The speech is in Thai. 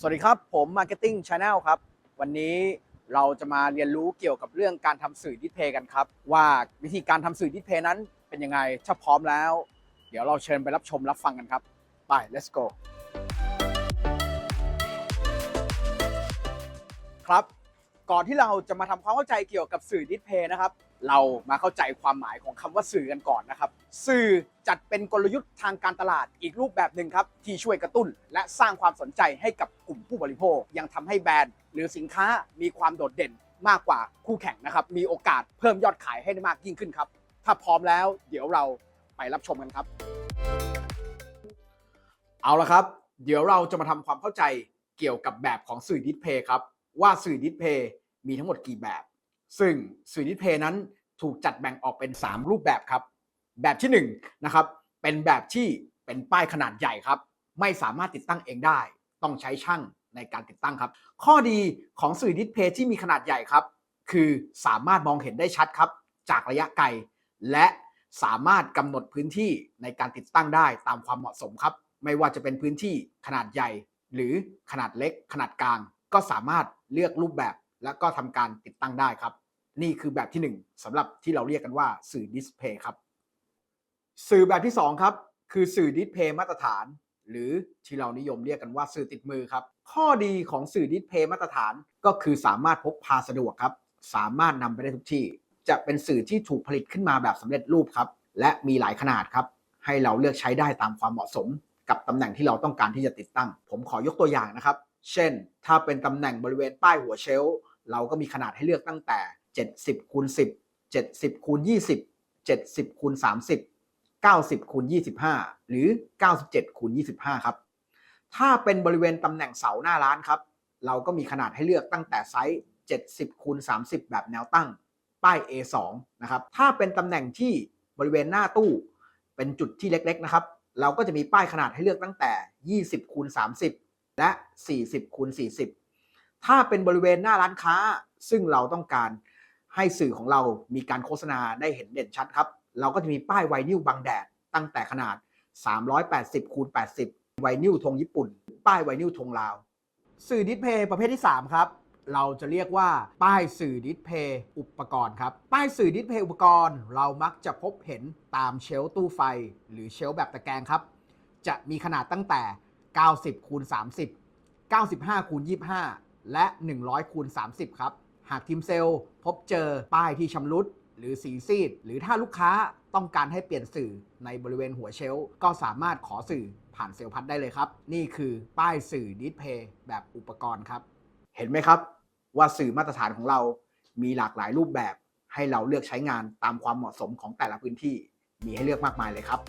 สวัสดีครับ ผม Marketing Channel ครับ วันนี้เราจะมาเรียนรู้เกี่ยวกับเรื่องการทำสื่อดิสเพย์กันครับ ว่าวิธีการทำสื่อดิสเพย์นั้นเป็นยังไงถ้าพร้อมแล้ว เดี๋ยวเราเชิญไปรับชมรับฟังกันครับ ไป let's go ครับ ก่อนที่เราจะมาทำความเข้าใจเกี่ยวกับสื่อดิสเพย์นะครับ เรามาเข้าใจความหมายของคำว่าสื่อกันก่อนนะครับ สื่อจัดเป็นกลยุทธ์ทางการตลาดอีกรูปแบบหนึ่งครับ ที่ช่วยกระตุ้น และสร้างความสนใจให้กับกลุ่มผู้บริโภค ยังทำให้แบรนด์ หรือสินค้ามีความโดดเด่นมากกว่าคู่แข่งนะครับ มีโอกาสเพิ่มยอดขายให้ได้มากยิ่งขึ้นครับ ถ้าพร้อมแล้ว เดี๋ยวเราไปรับชมกันครับ เอาละครับ เดี๋ยวเราจะมาทำความเข้าใจเกี่ยวกับแบบของสื่อดิสเพย์ครับว่าสื่อดิสเพย์มีทั้งหมดกี่แบบ ซึ่งสื่อดิเพย์นั้นถูกจัดแบ่งออกเป็น 3 รูปแบบครับ แบบที่1นะครับเป็นแบบที่เป็นป้ายขนาดใหญ่ครับ ไม่สามารถติดตั้งเองได้ ต้องใช้ช่างในการติดตั้งครับ ข้อดีของสื่อดิสเพย์ที่มีขนาดใหญ่ครับ คือสามารถมองเห็นได้ชัดครับ จากระยะไกล และสามารถกำหนดพื้นที่ในการติดตั้งได้ตามความเหมาะสมครับ ไม่ว่าจะเป็นพื้นที่ขนาดใหญ่ หรือขนาดเล็ก ขนาดกลาง ก็สามารถเลือกรูปแบบ และก็ทำการติดตั้งได้ครับ นี่คือแบบที่ 1สำหรับที่เราเรียกกันว่าสื่อดิสเพย์ครับ สื่อแบบที่ 2 ครับ คือสื่อดิสเพย์มาตรฐาน หรือที่เรานิยมเรียกกันว่าสื่อติดมือครับ ข้อดีของสื่อดิสเพย์มาตรฐานก็คือสามารถพกพาสะดวกครับ สามารถนำไปได้ทุกที่ จะเป็นสื่อที่ถูกผลิตขึ้นมาแบบสำเร็จรูปครับ และมีหลายขนาดครับ ให้เราเลือกใช้ได้ตามความเหมาะสม กับตำแหน่งที่เราต้องการที่จะติดตั้ง ผมขอยกตัวอย่างนะครับ เช่น ถ้าเป็นตำแหน่งบริเวณป้ายหัวเชลเราก็มีขนาดให้เลือกตั้งแต่ 70คูณ10 70คูณ20 70คูณ30 90คูณ25 หรือ 97คูณ25 ครับ ถ้าเป็นบริเวณตำแหน่งเสาหน้าร้านครับ เราก็มีขนาดให้เลือกตั้งแต่ไซส์ 70คูณ30 แบบแนวตั้ง ป้าย A2 นะครับ ถ้าเป็นตำแหน่งที่บริเวณหน้าตู้เป็นจุดที่เล็กๆนะครับ เราก็จะมีป้ายขนาดให้เลือกตั้งแต่ 20คูณ30 และ 40คูณ40 ถ้าเป็นบริเวณหน้าร้านค้าซึ่งเราต้องการ ให้สื่อของเรามีการโฆษณาได้เห็นเด่นชัดครับ เราก็จะมีป้ายไวนิลบังแดดตั้งแต่ขนาด 380คูณ80 ไวนิลธงญี่ปุ่น ป้ายไวนิลธงลาว สื่อดิสเพย์ประเภทที่ 3 ครับ เราจะเรียกว่าป้ายสื่อดิสเพย์อุปกรณ์ครับ ป้ายสื่อดิสเพย์อุปกรณ์ เรามักจะพบเห็นตามเชลตู้ไฟ หรือเชลแบบตะแกรงครับ จะมีขนาดตั้งแต่ 90คูณ30 95คูณ25 และ 100คูณ30 ครับ หากทีมเซลล์พบเจอป้ายที่ชำรุด หรือสีซีด หรือถ้าลูกค้าต้องการให้เปลี่ยนสื่อในบริเวณหัวเชลก็สามารถขอสื่อผ่านเซลล์พัดได้เลยครับ นี่คือป้ายสื่อดิสเพย์แบบอุปกรณ์ครับ เห็นไหมครับ ว่าสื่อมาตรฐานของเรามีหลากหลายรูปแบบให้เราเลือกใช้งานตามความเหมาะสมของแต่ละพื้นที่ มีให้เลือกมากมายเลยครับ